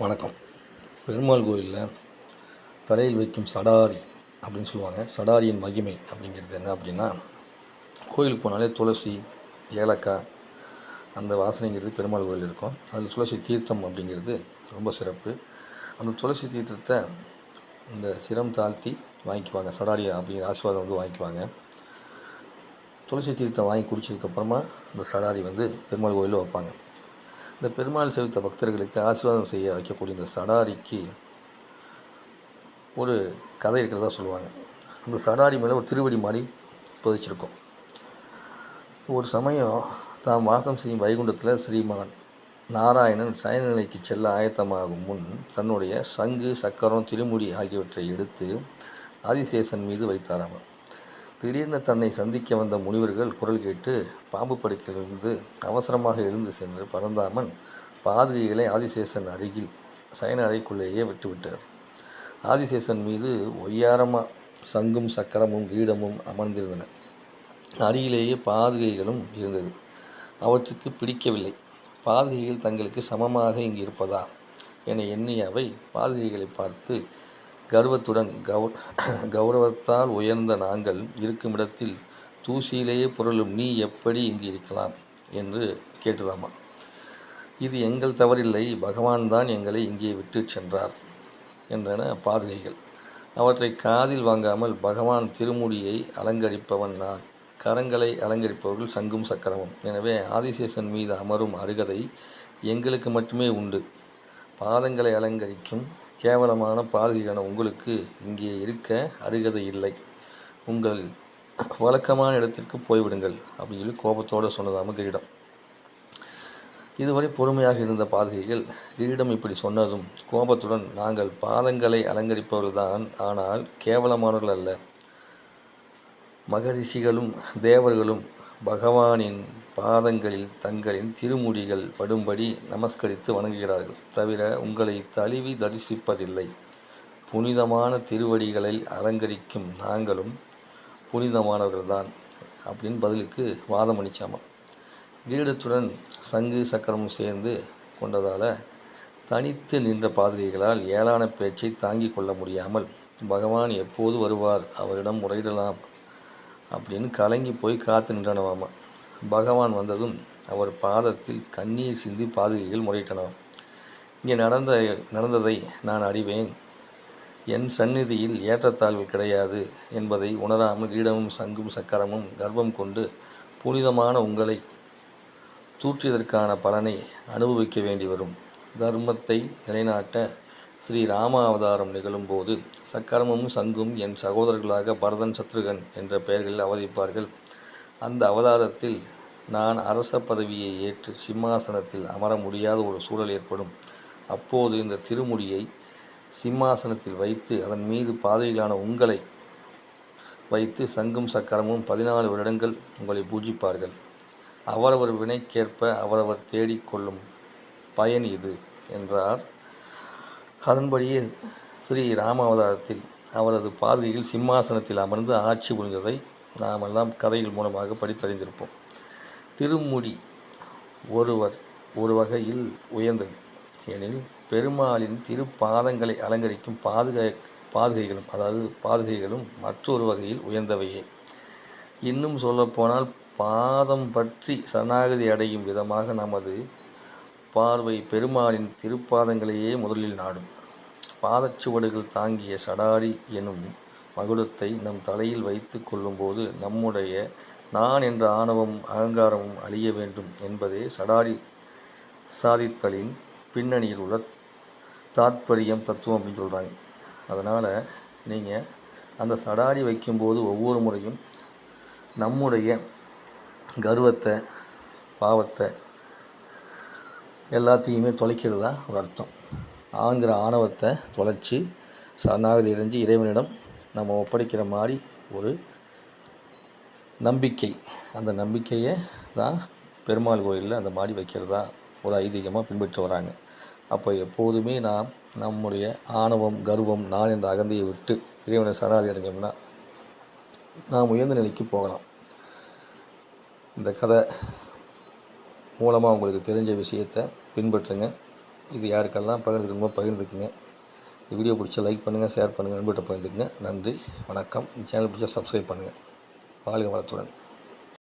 வணக்கம். பெருமாள் கோயிலில் தலையில் வைக்கும் சடாரி அப்படின்னு சொல்லுவாங்க. சடாரியின் மகிமை அப்படிங்கிறது என்ன அப்படின்னா கோயிலுக்கு போனாலே துளசி ஏலக்காய் அந்த வாசனைங்கிறது பெருமாள் கோயில் இருக்கும். அதில் துளசி தீர்த்தம் அப்படிங்கிறது ரொம்ப சிறப்பு. அந்த துளசி தீர்த்தத்தை இந்த சிரம் தாழ்த்தி வாங்கிக்குவாங்க. சடாரி அப்படிங்கிற ஆசீர்வாதம் வந்து வாங்கிக்குவாங்க. துளசி தீர்த்தம் வாங்கி குடிச்சதுக்கப்புறமா இந்த சடாரி வந்து பெருமாள் கோயிலில் வைப்பாங்க. இந்த பெருமாள் செலுத்த பக்தர்களுக்கு ஆசீர்வாதம் செய்ய வைக்கக்கூடிய இந்த சடாரிக்கு ஒரு கதை இருக்கிறதா சொல்லுவாங்க. அந்த சடாரி மேலே ஒரு திருவடி மாதிரி புதைச்சிருக்கும். ஒரு சமயம் தாம் வாசம் செய்யும் வைகுண்டத்தில் ஸ்ரீமான் நாராயணன் சயன நிலைக்கு செல்ல ஆயத்தமாகும் முன் தன்னுடைய சங்கு சக்கரம் திருமுடி ஆகியவற்றை எடுத்து ஆதிசேஷன் மீது வைத்தாராமல் திடீர்னு தன்னை சந்திக்க வந்த முனிவர்கள் குரல் கேட்டு பாம்பு படுக்கையிலிருந்து அவசரமாக எழுந்து சென்று பரந்தாமன் பாதுகைகளை ஆதிசேஷன் அருகில் சயன அறைக்குள்ளேயே விட்டுவிட்டார். ஆதிசேஷன் மீது ஒய்யாரமாக சங்கும் சக்கரமும் கீடமும் அமர்ந்திருந்தன. அருகிலேயே பாதுகைகளும் இருந்தது. அவற்றுக்கு பிடிக்கவில்லை. பாதுகைகள் தங்களுக்கு சமமாக இங்கு இருப்பதா என எண்ணிய அவை பாதுகைகளை பார்த்து கர்வத்துடன் கௌ கௌரவத்தால் உயர்ந்த நாங்கள் இருக்கும் இடத்தில் தூசியிலேயே புரளும் நீ எப்படி இங்கு இருக்கலாம்? என்று கேட்டதாமா. இது எங்கள் தவறில்லை பகவான் தான் எங்களை இங்கே விட்டு சென்றார் என்றன பாதுகைகள் அவற்றை காதில் வாங்காமல் பகவான் திருமுடியை அலங்கரிப்பவன் நான். கரங்களை அலங்கரிப்பவர்கள் சங்கும் சக்கரமும். எனவே ஆதிசேஷன் மீது அமரும் அருகதை எங்களுக்கு மட்டுமே உண்டு. பாதங்களை அலங்கரிக்கும் கேவலமான பாதுகையான உங்களுக்கு இங்கே இருக்க அருகதை இல்லை. உங்கள் வழக்கமான இடத்திற்கு போய்விடுங்கள் அப்படின்னு சொல்லி கோபத்தோடு சொன்னதாம கிரீடம். இதுவரை பொறுமையாக இருந்த பாதகைகள் கிரீடம் இப்படி சொன்னதும் கோபத்துடன் நாங்கள் பாதங்களை அலங்கரிப்பவர்கள்தான் ஆனால் கேவலமானவர்கள் அல்ல. மகரிஷிகளும் தேவர்களும் பகவானின் பாதங்களில் தங்களின் திருமுடிகள் படும்படி நமஸ்கரித்து வணங்குகிறார்கள். தவிர உங்களை தழுவி தரிசிப்பதில்லை. புனிதமான திருவடிகளில் அலங்கரிக்கும் நாங்களும் புனிதமானவர்கள்தான் அப்படின்னு பதிலுக்கு வாதம் அளிச்சாமா கிரீடத்துடன் சங்கு சக்கரமும் சேர்ந்து கொண்டதால் தனித்து நின்ற பாதிரிகளால் ஏளான பேச்சை தாங்கிக் கொள்ள முடியாமல் பகவான் எப்போது வருவார்? அவரிடம் முறையிடலாம். அப்படின்னு கலங்கி போய் காத்து நின்றனவாமா. பகவான் வந்ததும் அவர் பாதத்தில் கண்ணீர் சிந்தி பாதுகைகள் முறையிட்டனாம் இங்கே நடந்த நடந்ததை நான் அறிவேன். என் சந்நிதியில் ஏற்றத்தாழ்வு கிடையாது என்பதை உணராமல் ஈடமும் சங்கும் சக்கரமும் கர்ப்பம் கொண்டு புனிதமான உங்களை தூற்றியதற்கான பலனை அனுபவிக்க வேண்டி வரும். தர்மத்தை நிலைநாட்ட ஸ்ரீ ராம அவதாரம் நிகழும்போது சக்கரமும் சங்கும் என் சகோதரர்களாக பரதன் சத்ருகன் என்ற பெயர்களில் அவதிப்பார்கள் அந்த அவதாரத்தில் நான் அரச பதவியை ஏற்று சிம்மாசனத்தில் அமர முடியாத ஒரு சூழல் ஏற்படும். அப்போது இந்த திருமுடியை சிம்மாசனத்தில் வைத்து அதன் மீது பாதைகளான உங்களை வைத்து சங்கும் சக்கரமும் பதினாலு வருடங்கள் உங்களை பூஜிப்பார்கள். அவரவர் வினைக்கேற்ப அவரவர் தேடிக்கொள்ளும் பயன் இது என்றார். அதன்படியே ஸ்ரீ ராமாவதாரத்தில் அவரது பாதுகையில் சிம்மாசனத்தில் அமர்ந்து ஆட்சி புரிந்ததை நாமெல்லாம் கதைகள் மூலமாக படித்தறிந்திருப்போம். திருமுடி ஒருவர் ஒரு வகையில் உயர்ந்தது. எனில் பெருமாளின் திருப்பாதங்களை அலங்கரிக்கும் பாதுகா பாதுகைகளும் அதாவது பாதுகைகளும் மற்றொரு வகையில் உயர்ந்தவையே. இன்னும் சொல்லப்போனால் பாதம் பற்றி சரணாகதி அடையும் விதமாக நமது பார்வை பெருமாளின் திருப்பாதங்களையே முதலில் நாடும். பாதச்சுவடுகள் தாங்கிய சடாரி எனும் மகுடத்தை நம் தலையில் வைத்து கொள்ளும்போது நம்முடைய நான் என்ற ஆணவம் அகங்காரமும் அழிய வேண்டும் என்பதே சடாரி சாதித்தலின் பின்னணியில் உள்ள தாத்பரியம் தத்துவம் அப்படின்னு சொல்கிறாங்க அதனால் நீங்கள் அந்த சடாரி வைக்கும்போது ஒவ்வொரு முறையும் நம்முடைய கர்வத்தை பாவத்தை எல்லாத்தையுமே தொலைக்கிறதா ஒரு அர்த்தம். ஆங்கிற ஆணவத்தை தொலைச்சி சரணாகதி அடைஞ்சு இறைவனிடம் நம்ம ஒப்படைக்கிற மாதிரி ஒரு நம்பிக்கை. அந்த நம்பிக்கையை தான் பெருமாள் கோயிலில் அந்த மாதிரி வைக்கிறதா ஒரு ஐதீகமாக பின்பற்றி வராங்க. அப்போ எப்போதுமே நாம் நம்முடைய ஆணவம் கர்வம் நான் என்ற அகந்தையை விட்டு இறைவனை சரணாகதி அடைஞ்சோம்னா நாம் உயர்ந்த நிலைக்கு போகலாம். இந்த கதை மூலமாக உங்களுக்கு தெரிஞ்ச விஷயத்தை பின்பற்றுங்க. இது யாருக்கெல்லாம் பகிர்ந்துக்கணுமோ பகிர்ந்துக்குங்க. இந்த வீடியோ பிடிச்சா லைக் பண்ணுங்கள் ஷேர் பண்ணுங்கள் நண்பர்கிட்ட பகிர்ந்துக்குங்க. நன்றி வணக்கம். இந்த சேனல் பிடிச்சா சப்ஸ்கிரைப் பண்ணுங்கள் வாழ்க வளத்துடன்.